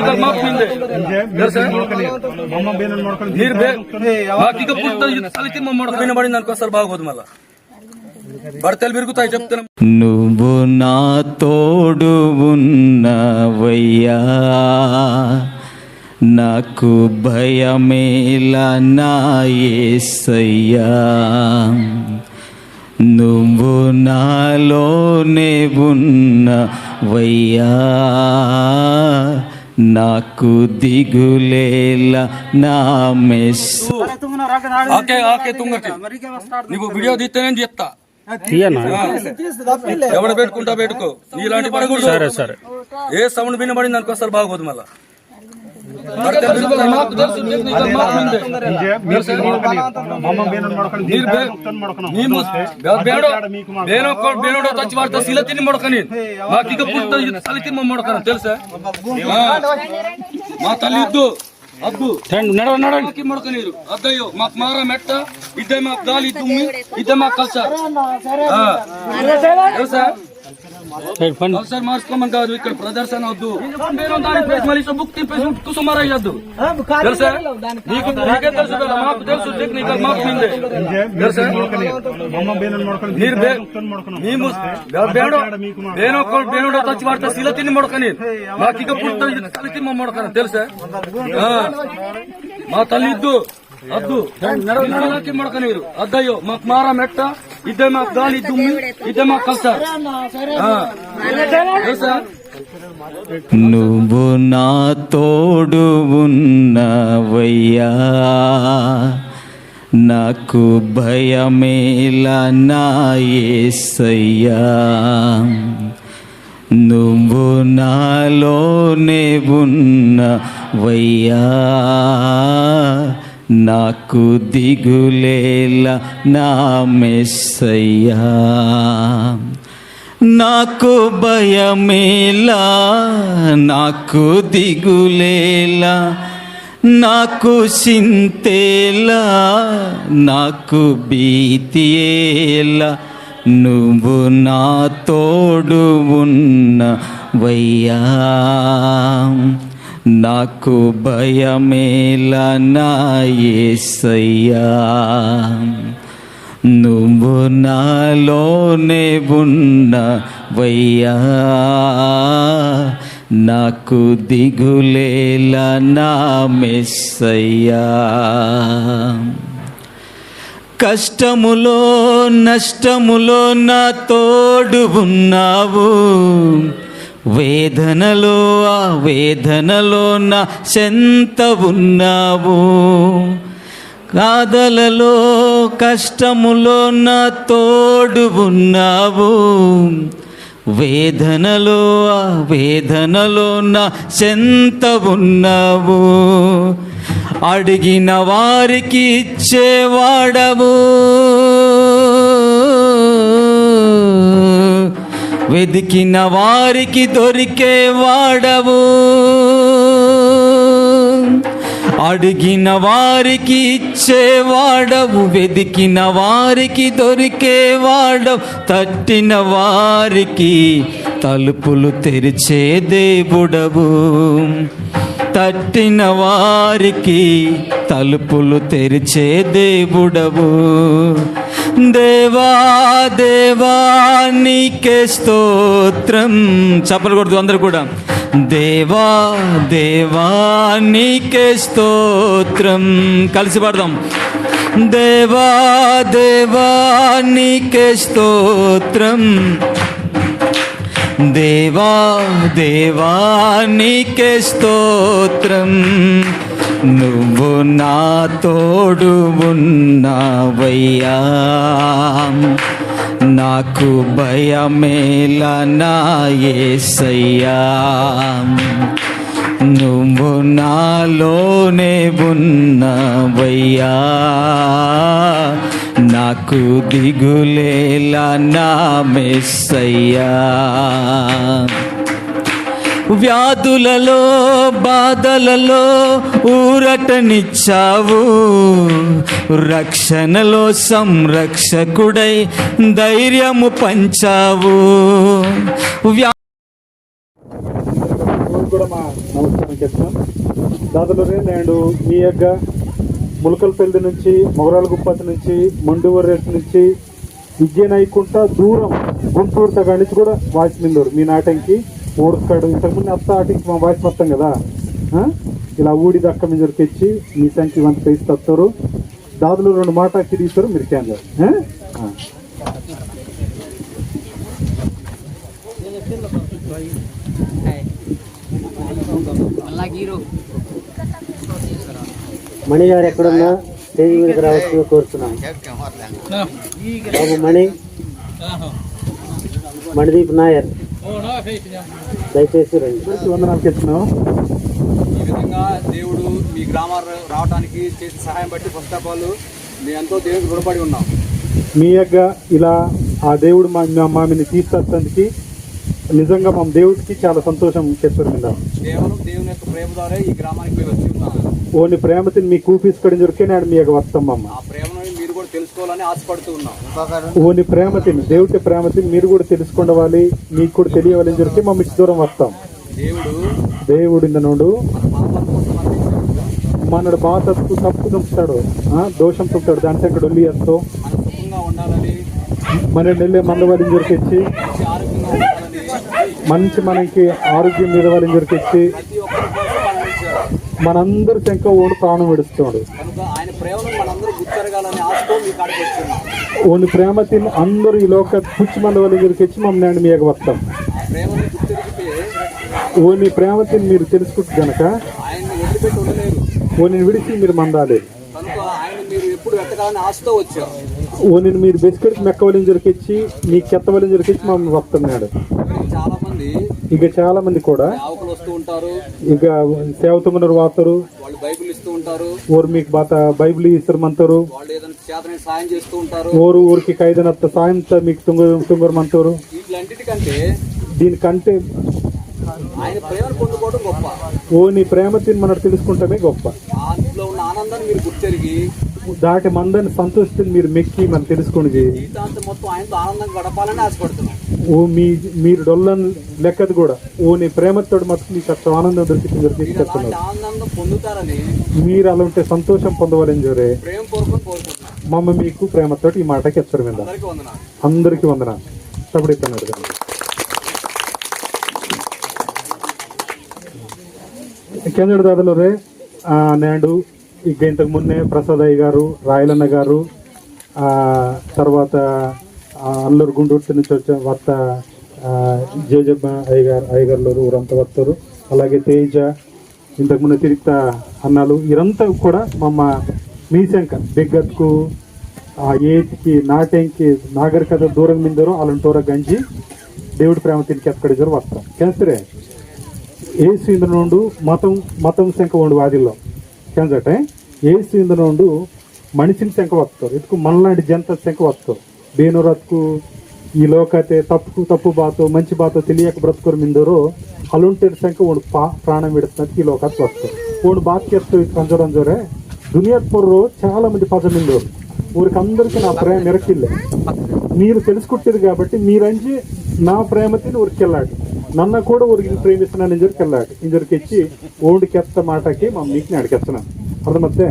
ಈಗ ಮಾಪ್ ನಿಂದೆ ಮಮ್ಮ ಬೇನ ನೋಡ್ಕೊಂಡು ನೀರ್ ಬೇ మాకు పుట్ట తలకి మమ్మడు వినబడి దానికోసారి బాగోదు మళ్ళా భర్తలు పెరుగుతాయి చెప్తున్నా నువ్వు నా తోడు ఉన్నవయ్యా నాకు భయమేలా నా యేసయ్యా నువ్వు నాలోనే ఉన్నవయ్యా నాకు దిగులేలా నా మెస్సు ఆకే ఆకే తుంగకి. నీకు వీడియో తీస్తేనే చెప్తా ఎవడ పెట్టుకుంటా పెట్టుకో. నీలాంటి పడకూడదు సరే సరే. ఏ సౌండ్ వినబడింది అనుకోసారి బాగోదు మళ్ళా. ಬೇನೋಡ ತಚ್ಚಿ ಮಾಡ್ತಾ ಸಿಲ ತಿನ್ನಿ ಮಾಡ್ಕನಿ మాకు ఇక పుట్ట తలకి మమ్మడకన తెలుసా ఆ. మా తల్లి ఇద్దు అద్దు తలకి మడకనీరు అద్దయ్యో మాకు మార మెట్ట ఇద్దే మాకు గాలి తుమ్మి ఇద్దే మాకు కల్చర్ ಮಾಡ್ಸ್ಕೊಂಬಂದವ್ರು ಪ್ರದರ್ಶನ ಬೇರೆ ಒಂದು ಮಾಪ್ ಮಾತಲ್ಲಿದ್ದು ಅದ್ದು ನೆರವು ಮಾಡ್ಕೊಂಡಿರು ಅದ್ದಯ್ಯೋ ಮಾರ ಮೆಟ್ಟ మార మెట్ట ఇద్దే మాకు గాలి దుమ్మి ఇద్దే మాకు. తెలుసా నువ్వు నా తోడు ఉన్నవయ్యా. నాకు భయమేలా నా యేసయ్యా నువ్వు నాలోనే ఉన్నవయ్యా. నాకు దిగులేలా నా మెస్సయ్యా. నాకు భయమేలా నాకు దిగులేలా నాకు చింతేలా నాకు భీతియేలా నువ్వు నా తోడు ఉన్నవయ్యా. నాకు భయమేలా నా యేసయ్యా నువ్వు నాలోనే ఉన్నవయ్యా. నాకు దిగులేలా నా మెస్సయ్యా? కష్టములో నష్టములో నా తోడు ఉన్నావు. వేదనలో ఆ వేదనలో నా చెంత ఉన్నావు. కాదలలో కష్టములో నా తోడు ఉన్నావు. వేదనలో ఆ వేదనలో నా చెంత ఉన్నావు. అడిగిన వారికి ఇచ్చేవాడవు. వెదికిన వారికి దొరికేవాడవు అడిగిన వారికి ఇచ్చేవాడవు వెదికిన వారికి దొరికేవాడవు తట్టిన వారికి తలుపులు తెరిచే దేవుడవు. తట్టిన వారికి తలుపులు తెరిచే దేవుడవు. దేవా దేవా నీకే స్తోత్రం. చప్పలు కొడుతూ అందరు కూడా. దేవా దేవా నీకే స్తోత్రం. కలిసి పాడదాం. దేవా దేవా నీకే స్తోత్రం. దేవా దేవా నీకే స్తోత్రం. నువ్వు నా తోడు ఉన్నావయ్యా. నాకు భయమేలా నా నువ్వు నాలోనే ఉన్నవయ్యా. నాకు దిగులేలా నా మెస్సయ్యా వ్యాధులలో బాధలలో ఊరటనిచ్చావు. రక్షణలో సంరక్షకుడై ధైర్యము పంచావు. వ్యా కూడా మా నమస్కారం చెప్తాం నేను మీ యొక్క ములకల్పల్లి నుంచి మొగరాల గుప్పతి నుంచి మండువర్రెస్ నుంచి విజయనాయకుంట దూరం గుంటూరు తగ్గ నుంచి కూడా వాయిస్ మీ నాటంకి ఊడకాడు ఇంతకుముందు అత్త ఆటికి మా వాయిస్ మొత్తం కదా? ఇలా ఊడి దక్క మీద తెచ్చి మీ సంఖ్య వంత పేసి తస్తారు దాదులు రెండు మాట తిరిగిస్తారు మీరు క్యాన్సర్ మణి గారు ఎక్కడున్నా? స్టేజ్ మీదకి రావచ్చు కోరుతున్నాను. బాబు మణి. మణిదీప్ నాయర్. దయచేసి రండి. వందనాలు చెప్తున్నాం ఈ విధంగా దేవుడు మీ గ్రామాలు రావడానికి చేసిన సహాయం బట్టి ఫస్ట్ ఆఫ్ ఆల్ మేము ఎంతో దేవుడికి రుణపడి ఉన్నాం. మీ యొక్క ఇలా ఆ దేవుడు మా మా- మామిని తీసుకొచ్చేందుకు నిజంగా మా దేవుడికి చాలా సంతోషం చెప్పారు మీద కేవలం దేవుని యొక్క ప్రేమ ద్వారా ఈ గ్రామానికి మేము వచ్చి ఉన్నాం. ఓని ప్రేమతిని మీ కూపిసుకోవడం దొరికే నాడు మీ యొక్క వస్తాం అమ్మ. ఆ ప్రేమను కూడా తెలుసుకోవాలని ఆశపడుతూ ఉన్నాం. ఓని ప్రేమతిని దేవుడి ప్రేమతిని మీరు కూడా తెలుసుకోవాలి మీకు కూడా తెలియవాలని దొరికి మా మీకు దూరం వస్తాం. దేవుడు దేవుడి నుండు మనడు బాగా తప్పు తుంపుతాడు. ఆ, దోషం తుంపుతాడు. దాంట్లో ఇక్కడ ఒల్లి వేస్తూ మన నెల్లే మందవాళ్ళని దొరికిచ్చి మంచి మనకి ఆరోగ్యం మీద వాళ్ళని దొరికిచ్చి మనందరూ శంక ఓడు ప్రాణం విడుస్తున్నాడు కనుక ఆయన ప్రేమను మనందరూ గుర్తెరగాలని ఆశతో మీ కాడికి అందరూ ఈ లోక పుచ్చి మంద వాళ్ళ దగ్గరికి వచ్చి మమ్మల్ని మీ యొక్క వస్తాం ఓని ప్రేమతిని మీరు తెలుసుకుంటు గనక ఉండలేరు ఓని విడిచి మీరు మందాలి. కనుక ఓని మీరు బిస్కెట్ మెక్కవలిని దొరికిచ్చి మీ చెత్తవలిని దొరికిచ్చి మమ్మల్ని వస్తున్నాడు ఇక చాలా మంది కూడా ఇక సేవతమున్నారు వాతారు వాళ్ళు బైబిల్ ఇస్తూ ఉంటారు. ఓరు మీకు బాత బైబిల్ వాళ్ళు ఏదైనా చేతనే సాయం చేస్తూ ఉంటారు. ఓరు ఊరికి ఖైదనత్త సాయంతో మీకు తుంగ తుంగరమంటారు వీటిలన్నిటికంటే దీనికంటే ఆయన ప్రేమను పొందుకోవడం గొప్ప. ఓ నీ ప్రేమతిని మనం తెలుసుకుంటమే గొప్ప. అందులో ఉన్న ఆనందాన్ని మీరు గుర్తెరిగి దాటి మందని సంతోషిని మీరు మెక్కి మనం జీవితాంతం మొత్తం ఆయనతో ఆనందంగా గడపాలని ఆశపడుతున్నాం. ఓ మీ మీరు డొల్లని లెక్కది కూడా. ఓ నీ ప్రేమతోడు మటుకు మీకు అట్లా ఆనందం దొరికింది దొరికి మీరు చెప్తున్నారు అలా ఉంటే సంతోషం పొందవాలని జోరే. ప్రేమ కోరుకొని మమ్మ మీకు ప్రేమతోటి ఈ మాటకి ఎచ్చరు మీద అందరికీ వందన తప్పుడు ఇస్తున్నాడు కేంద్ర దాదాలో రే? నేడు ఇక ఇంతకు ముందే ప్రసాద్ అయ్య గారు రాయలన్న గారు తర్వాత అల్లూరు గుంటూరు నుంచి వచ్చే వత్త జేజబ్బ అయ్య గారు అయ్య గారు ఊరంతా వస్తారు అలాగే తేజ ఇంతకు ముందు తిరిగిత అన్నాలు వీరంతా కూడా మమ్మ మీశంక బిగ్గత్కు ఆ ఏటికి నాటెంకి నాగరికత దూరం మిందరో అలాంటి దూరం గంజి దేవుడి ప్రేమ తిరిగి ఎక్కడ జరు వస్తాం. కేసరే ఏసు ఇందు నుండు మతం మతం శంక ఉండు వాదిల్లో. కేంద్రటే ఏసు ఇందు నుండు మనిషిని శంక వస్తారు ఇటుకు మనలాంటి జంత శంక వస్తారు బేనురత్కు ఈ లోకతే తప్పు తప్పు బాతో మంచి బాతో తెలియక బ్రతుకురు మిందరో అలుంటేరు శంక ఉండు పా ప్రాణం విడుతున్నట్టు ఈ లోకాత్ వస్తారు. ఓడు బాత్కెత్తు కంజరం జోరే దునియాత్ పొర్రు చాలా మంది మిందోరు ఊరికి అందరికీ నా ప్రేమ ఇరకిల్లే మీరు తెలుసుకుంటుంది కాబట్టి మీరంచి నా ప్రేమతిని ఊరికెళ్ళాడు. నన్న కూడా ఊరికి ప్రేమిస్తున్నాను ఇంజరికి వెళ్ళాడు. ఇంజరికి ఇచ్చి మాటకి మా మీకు అడిగేస్తున్నాను అర్థమత్తే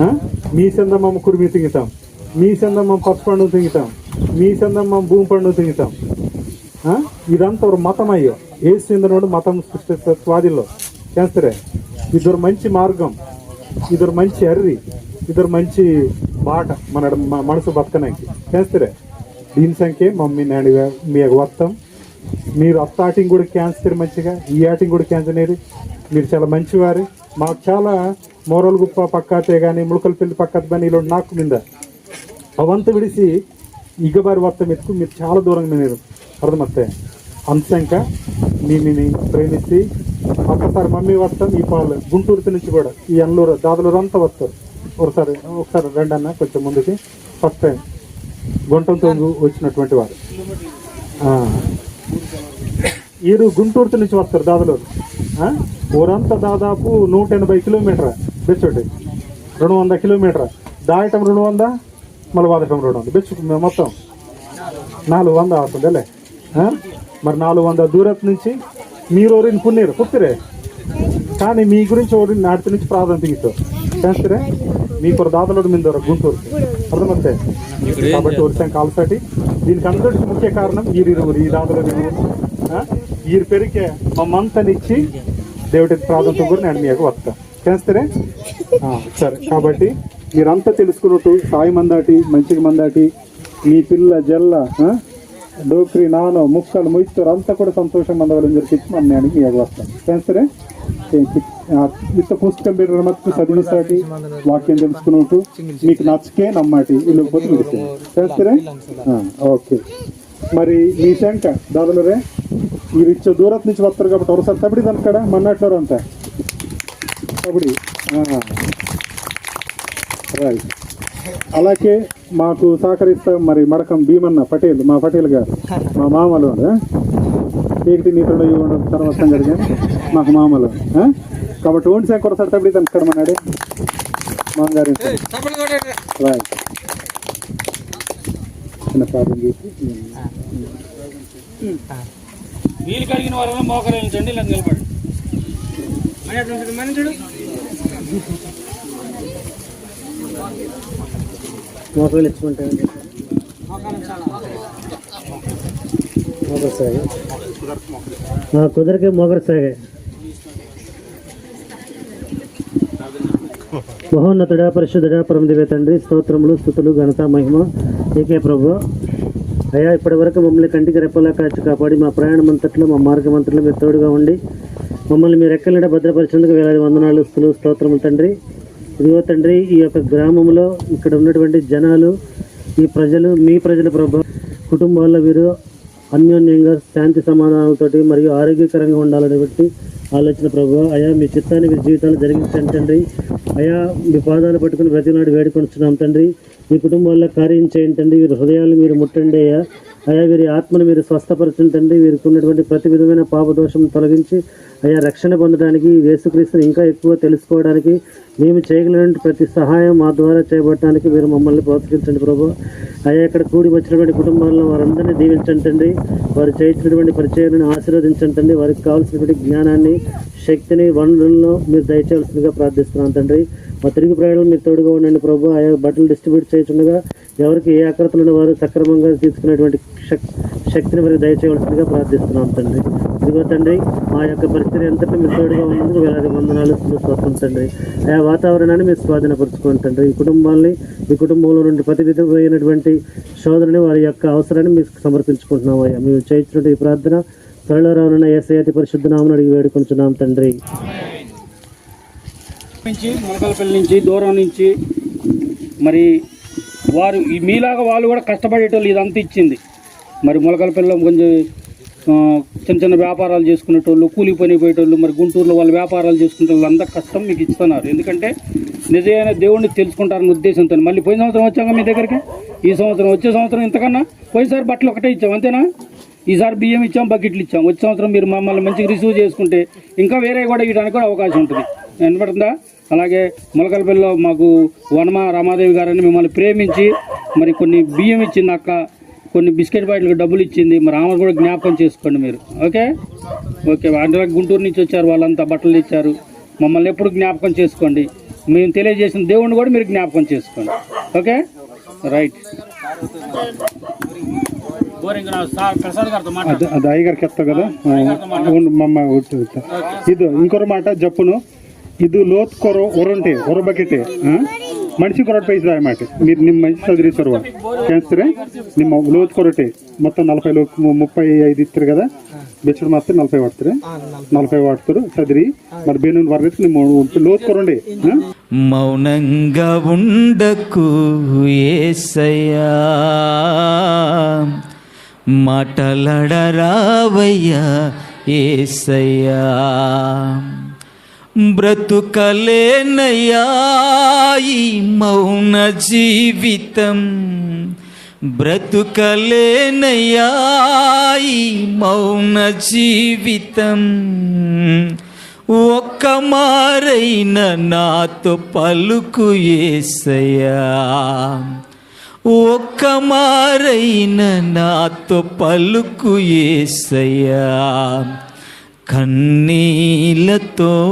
ఆ? మీ సందమ్మ కురిమి తింగితాం. మీ సందమ్మ పసు పండుగ తింగితాం. మీ సందమ్మ భూమి పండుగ తింగితాం. ఇదంతా ఒక మతం అయ్యో. ఏ సిందనోడు మతం సృష్టిస్తారు స్వాదిలో చేస్తారే ఇద్దరు మంచి మార్గం. ఇద్దరు మంచి అర్రి ఇద్దరు మంచి మాట మన మనసు బతకనానికి చేస్తారే దీని సంఖ్య మమ్మీ నేను మీ వస్తాం మీరు అత్త ఆటింగ్ కూడా క్యాన్సర్ మంచిగా ఈ ఆటింగ్ కూడా క్యాన్సర్ అనేది మీరు చాలా మంచివారు. మాకు చాలా మోరల్ గుప్ప పక్కాతే కానీ ములకల పిల్లి పక్కతే కానీ ఇలా నాకు మీద అవంతా విడిసి ఇగబారి వస్తాం ఎత్తుకు మీరు చాలా దూరంగా మీరు అర్థమవుతాయి అంతక నేను ప్రేమించి ఒక్కసారి మమ్మీ వస్తాం ఈ పాలు గుంటూరు నుంచి కూడా ఈ అల్లూరు దాదలూరు అంతా వస్తారు. ఒకసారి ఒకసారి రండి అన్న కొంచెం ముందుకి. ఫస్ట్ టైం గుంటంతో వచ్చినటువంటి వారు. వీరు గుంటూరు నుంచి వస్తారు దాదాపు ఊరంతా దాదాపు నూట ఎనభై కిలోమీటర్? బెచ్చోటి. రెండు వంద కిలోమీటర్? దాయటం రెండు వంద మళ్ళీ వాదటం రెండు వంద బెచ్చు మొత్తం. నాలుగు వంద అవుతుందిలే మరి నాలుగు వంద దూరత్ నుంచి మీరు ఓరిని పుణ్యరు పుట్టిరే. కానీ మీ గురించి ఓరిని నాటి నుంచి ప్రాధాన్యత ఇస్తారు. మీకు ఒక దాదలోడు మీద గుంటూరు. అర్థమవుతాయి కాబట్టి వర్షం కాల్సటి. దీనికి అందరికి ముఖ్య కారణం ఈరిరువురు ఈ దాదలోడు ఈరు పెరిగే మమ్మంతనిచ్చి దేవుడికి ప్రాధాన్యత కూడా నేను మీకు వస్తా. చేస్తారే సరే. కాబట్టి మీరంతా తెలుసుకున్నట్టు సాయి మందాటి మంచిగా మందాటి మీ పిల్ల జల్ల? డోక్రి నానో ముక్కలు ముయిస్తారు అంతా కూడా సంతోషంగా అందవలని జరిపించి మన నేను మీకు వస్తాం చేస్తారే ఇంత పుస్తకం పెట్టిన మటుకు చదివినసాటి వాక్యం తెలుసుకున్నట్టు మీకు నచ్చకే నమ్మాటి ఇల్లు పోతే విడితే చేస్తారే ఓకే. మరి మీ శంక దాదాలరే మీరు ఇచ్చే దూరం నుంచి వస్తారు కాబట్టి ఒకసారి తబడి కనుక్కడ మన్నట్లో అంతా. కబడ్డీ రైట్ అలాగే మాకు సహకరిస్తాం మరి మడకం భీమన్న పటేల్ మా పటేల్ గారు మా మామలు. ఏకటి నీతుడు? ఇవ్వడం తర్వాత సంగతి మాకు మామలు? కాబట్టి ఓన్ శాఖ కొరసారి తబడి కనుక్కడ మన్నాడే మామగారి రైట్ చిన్న ప్రాబ్లం చేసి. వీలు కలిగిన వారైనా మోకరించండి ఇలా నిలబడి. మోకాలు ఇచ్చుకుంటాను మోకరు సాగే. ఆ, కుదరకే మోకరు సాగే. మహోన్నతుడ పరిశుద్ధుడ పరమదివే తండ్రి స్తోత్రములు స్థుతులు ఘనత మహిమ ఏకే ప్రభు అయ్యా ఇప్పటి వరకు మమ్మల్ని కంటికి రెప్పలా కాచి కాపాడి మా ప్రయాణం అంతట్లో మా మార్గం అంతట్లో మీరు తోడుగా ఉండి మమ్మల్ని మీరు ఎక్కలడ భద్రపరిచేందుకు వేలాది వందనాలు స్థులు స్తోత్రములు తండ్రి. ఇదిగో తండ్రి ఈ యొక్క గ్రామంలో ఇక్కడ ఉన్నటువంటి జనాలు ఈ ప్రజలు మీ ప్రజల ప్రభు కుటుంబాల్లో వీరు అన్యోన్యంగా శాంతి సమాధానాలతోటి మరియు ఆరోగ్యకరంగా ఉండాలని బట్టి ఆలోచన ప్రభు అయా మీ చిత్తాన్ని మీ జీవితాలు జరిగించండి తండ్రి. అయా మీ పాదాలు పట్టుకుని ప్రతినాడు వేడుకొనిస్తున్నాం తండ్రి. మీ కుటుంబాల్లో కార్యం చేయండి తండ్రి. వీరి హృదయాలు మీరు ముట్టండి అయ్యా. అయా వీరి ఆత్మను మీరు స్వస్థపరచండి తండ్రి వీరికి ఉన్నటువంటి ప్రతి విధమైన పాపదోషం తొలగించి అయా రక్షణ పొందడానికి యేసుక్రీస్తుని ఇంకా ఎక్కువ తెలుసుకోవడానికి మేము చేయగలిగిన ప్రతి సహాయం మా ద్వారా చేయబడటానికి మీరు మమ్మల్ని ప్రోత్సహించండి ప్రభు. అయ్యా ఇక్కడ కూడి వచ్చినటువంటి కుటుంబాల్లో వారందరినీ దీవించండి వారు చేయించినటువంటి పరిచయాలను ఆశీర్వదించండి వారికి కావాల్సినటువంటి జ్ఞానాన్ని శక్తిని వనరులను మీరు దయచేయాల్సిందిగా ప్రార్థిస్తున్నాను తండ్రి. మా తిరిగి ప్రయాణం మీరు తోడుగా ఉండండి ప్రభు. ఆయా బట్టలు డిస్ట్రిబ్యూట్ చేస్తుండగా ఎవరికి ఏ ఆకృతులు వారు సక్రమంగా తీసుకునేటువంటి శక్- శక్తిని మరి దయచేయవలసిందిగా ప్రార్థిస్తున్నాం తండ్రి. ఇదిగో తండ్రి మా యొక్క పరిస్థితి ఎంతటి మీరు తోడుగా ఉన్నందుకు వేలాది వందనాలు స్వస్థం తండ్రి. ఆయా వాతావరణాన్ని మీరు స్వాధీనపరుచుకోండి తండ్రి. ఈ కుటుంబాన్ని ఈ కుటుంబంలో నుండి ప్రతి విధమైనటువంటి శోధనని వారి యొక్క అవసరాన్ని మీకు సమర్పించుకుంటున్నాం అయ్యా. మేము చేయించినటువంటి ఈ ప్రార్థన త్వరలో రానున్న ఏసఐతి పరిశుద్ధ అడిగి వేడుకుంటున్నాం తండ్రి. నుంచి మొలకలపల్లి నుంచి దూరం నుంచి మరి వారు మీలాగా వాళ్ళు కూడా కష్టపడేటోళ్ళు ఇదంతా ఇచ్చింది. మరి మొలకలపల్లిలో కొంచెం చిన్న చిన్న వ్యాపారాలు చేసుకునేటోళ్ళు కూలి పని పోయేటోళ్ళు మరి గుంటూరులో వాళ్ళు వ్యాపారాలు చేసుకునే వాళ్ళు అంతా కష్టం మీకు ఇస్తున్నారు. ఎందుకంటే నిజమైన దేవుణ్ణి తెలుసుకుంటారన్న ఉద్దేశంతో. మళ్ళీ పోయిన సంవత్సరం వచ్చాక మీ దగ్గరికి? ఈ సంవత్సరం వచ్చే సంవత్సరం ఇంతకన్నా? పోయినసారి బట్టలు ఒకటే ఇచ్చాం అంతేనా? ఈసారి బియ్యం ఇచ్చాం బకెట్లు ఇచ్చాం. వచ్చే సంవత్సరం మీరు మమ్మల్ని మంచిగా రిసీవ్ చేసుకుంటే ఇంకా వేరే కూడా ఇవ్వడానికి కూడా అవకాశం ఉంటుంది. వినపడుతుందా అలాగే మొలకలపల్లిలో మాకు వనమ రమాదేవి గారని మిమ్మల్ని ప్రేమించి మరి కొన్ని బియ్యం ఇచ్చింది అక్క కొన్ని బిస్కెట్ బాటిల్కి డబ్బులు ఇచ్చింది. మరి ఆమె కూడా జ్ఞాపకం చేసుకోండి మీరు. ఓకే? ఓకే అంటే గుంటూరు నుంచి వచ్చారు వాళ్ళంతా బట్టలు ఇచ్చారు మమ్మల్ని ఎప్పుడు జ్ఞాపకం చేసుకోండి. మేము తెలియజేసిన దేవుణ్ణి కూడా మీరు జ్ఞాపకం చేసుకోండి. ఓకే? రైట్. అది అది అయ్యగారికి ఎత్తావు కదా. ಇದು ఇంకొర మాట జప్పును. ಇದು ಲೋತ್ ಕೊರೋ ಒರೊಂಟೆ ಹೊರ ಬಕೆಟೆ ಮನುಷ್ಯ ಕೊರಟ ಪೈಸೆ ರಾಯ ಮಾಟೆ మీరు ನಿಮ್ಮ మంచి చదివిస్తారు చేస్తారే ನಿಮ್ಮ లోతు కొరటే మొత్తం నలభై లో ముప్పై ఐదు ఇస్తారు కదా బెచ్చడు మాత్రం నలభై వాడతారు నలభై వాడతారు చదివి మరి బేను వరకు ನಿಮ್ಮ లోతు కొరండి మౌనంగా ఉండకు ఏసయ్యా మాటలడరావయ్యా ఏసయ్యా బ్రతుకలేనయాయి మౌన జీవితం. బ్రతుకలేనయాయి మౌన జీవితం. ఒక్క మారైన నాతో పలుకు ఏసయా ఒక్క మారైన నాతో పలుకు ఏసయా కన్నీలతో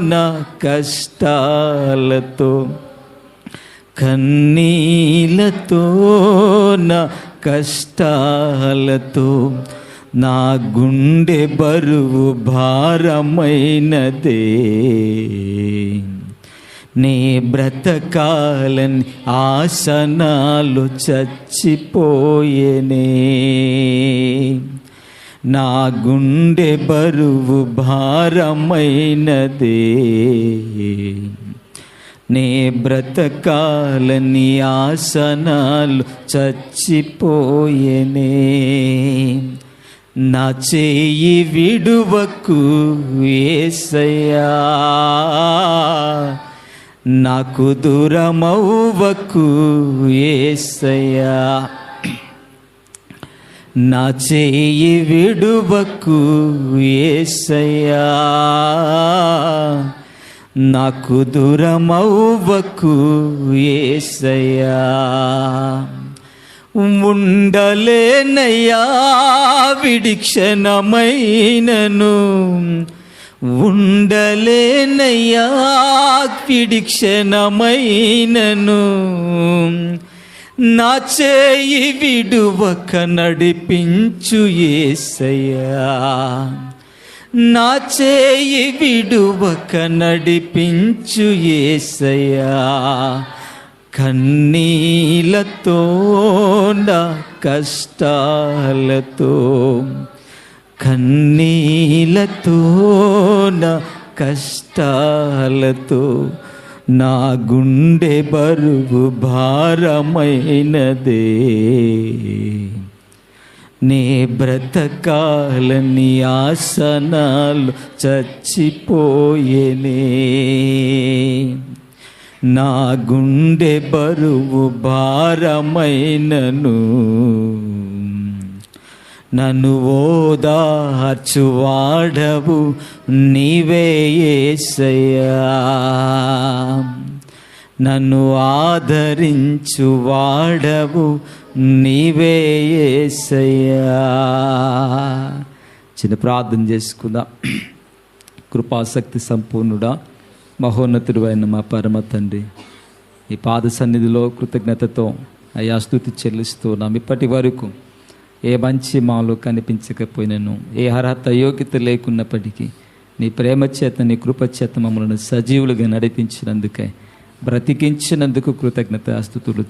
నా కష్టాలతో. కన్నీలతో నా కష్టాలతో. నా గుండె బరువు భారమైనదే. నీ బ్రతకాలని ఆసనాలు చచ్చిపోయేనే. నా గుండె బరువు భారమైనదే. నే బ్రతకాలని ఆసనాలు చచ్చిపోయేనే. నా చేయి విడువకు ఏసయ్యా. నాకు దూరమవ్వకు ఏసయ్యా. నా చేయి విడువకు ఏసయ్యా. నాకు దూరమవ్వకు ఏసయ్యా. ఉండలేనయ్యా విడిక్షణమైనను. ఉండలేనయ్యా విడిక్షణమైనను. నా చేయి విడువక నడిపించు ఏసయ్యా. నా చేయి విడువక నడిపించు ఏసయ్యా. కన్నీలతో నా కష్టాలతో కన్నీలతో నా కష్టాలతో నా గుండె బరువు భారమైనదే. నే బ్రతకాలని ఆసనాలు చచ్చిపోయేనే. నా గుండె బరువు భారమైనను. నన్ను ఓదార్చు వాడవు నీవే ఏసయ్యా. నన్ను ఆదరించు వాడవు నీవే ఏసయ్యా. చిన్న ప్రార్థన చేసుకుందాం. కృపాసక్తి సంపూర్ణుడా మహోన్నతుడు అయిన మా పరమ తండ్రి ఈ పాద సన్నిధిలో కృతజ్ఞతతో అయా స్థుతి చెల్లిస్తున్నాం. ఇప్పటి వరకు ఏ మంచి మాలో కనిపించకపోయినను ఏ అర్హత యోగ్యత లేకున్నప్పటికీ నీ ప్రేమ చేత నీ కృప చేత మమ్మల్ని సజీవులుగా నడిపించినందుకే బ్రతికించినందుకు కృతజ్ఞత అస్తుతులు